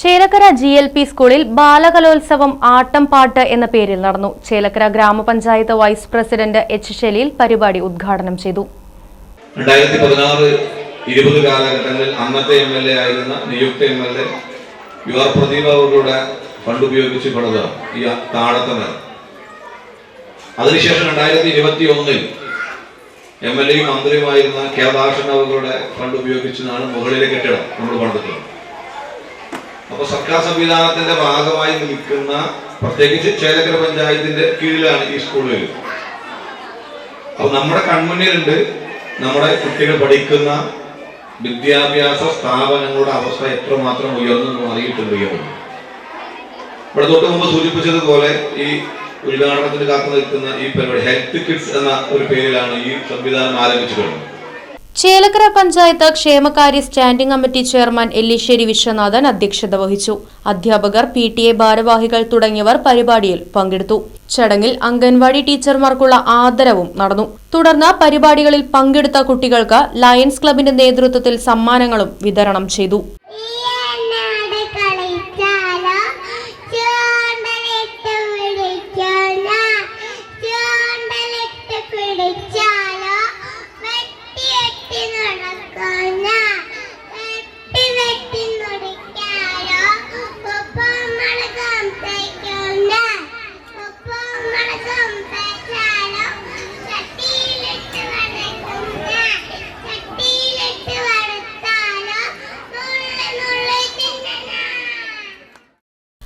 Chelakkara G L P സ്കൂളിൽ ബാലകലോത്സവം ആട്ടം പാട്ട് എന്ന പേരിൽ നടന്നു. ചേലക്കര ഗ്രാമപഞ്ചായത്ത് വൈസ് പ്രസിഡന്റ് എച്ച് ഷെലീൽ പരിപാടി ഉദ്ഘാടനം ചെയ്തു. രണ്ടായിരത്തി പതിനാറ് ഇരുപത് കാലഘട്ടങ്ങളിൽ അന്നത്തെ എം എൽ എ ആയിരുന്ന നിയുക്ത M L A U R Pradeep അവരുടെ ഫണ്ട് ഉപയോഗിച്ച് പണിത ഈ താഴത്തെ അതിനുശേഷം രണ്ടായിരത്തി ഇരുപത്തി ഒന്നിൽ എം എൽ എയും മന്ത്രിയുമായിരുന്ന കെ ദാഷൻ അവരുടെ ഫണ്ട് ഉപയോഗിച്ചാണ് മുകളിലെ കെട്ടിടം നമ്മൾ പണിതിട്ടുള്ളത് അപ്പൊ സർക്കാർ സംവിധാനത്തിന്റെ ഭാഗമായി നിൽക്കുന്ന പ്രത്യേകിച്ച് ചേലക്കര പഞ്ചായത്തിന്റെ കീഴിലാണ് ഈ സ്കൂളുകൾ അപ്പൊ നമ്മുടെ കൺമുന്നിലുണ്ട് നമ്മുടെ കുട്ടികൾ പഠിക്കുന്ന വിദ്യാഭ്യാസ സ്ഥാപനങ്ങളുടെ അവസ്ഥ എത്രമാത്രം ഉയർന്നു മാറിയിട്ടുണ്ട് ഇവിടെ തൊട്ട് മുമ്പ് സൂചിപ്പിച്ചതുപോലെ ഈ ഉദ്ഘാടനത്തിന് കാത്തു നിൽക്കുന്ന ഈ പരിപാടി ഹെൽത്ത് കിഡ്സ് എന്ന ഒരു പേരിലാണ് ഈ സംവിധാനം ആരംഭിച്ചിട്ടുള്ളത് ചേലക്കര പഞ്ചായത്ത് ക്ഷേമകാര്യ standing committee chairman Ellissery Viswanathan അധ്യക്ഷത വഹിച്ചു. അധ്യാപകർ പി ടി എ ഭാരവാഹികൾ തുടങ്ങിയവർ പരിപാടിയിൽ പങ്കെടുത്തു. ചടങ്ങിൽ അംഗൻവാടി ടീച്ചർമാർക്കുള്ള ആദരവും നടന്നു. തുടർന്ന് പരിപാടികളിൽ പങ്കെടുത്ത കുട്ടികൾക്ക് ലയൺസ് ക്ലബിന്റെ നേതൃത്വത്തിൽ സമ്മാനങ്ങളും വിതരണം ചെയ്തു.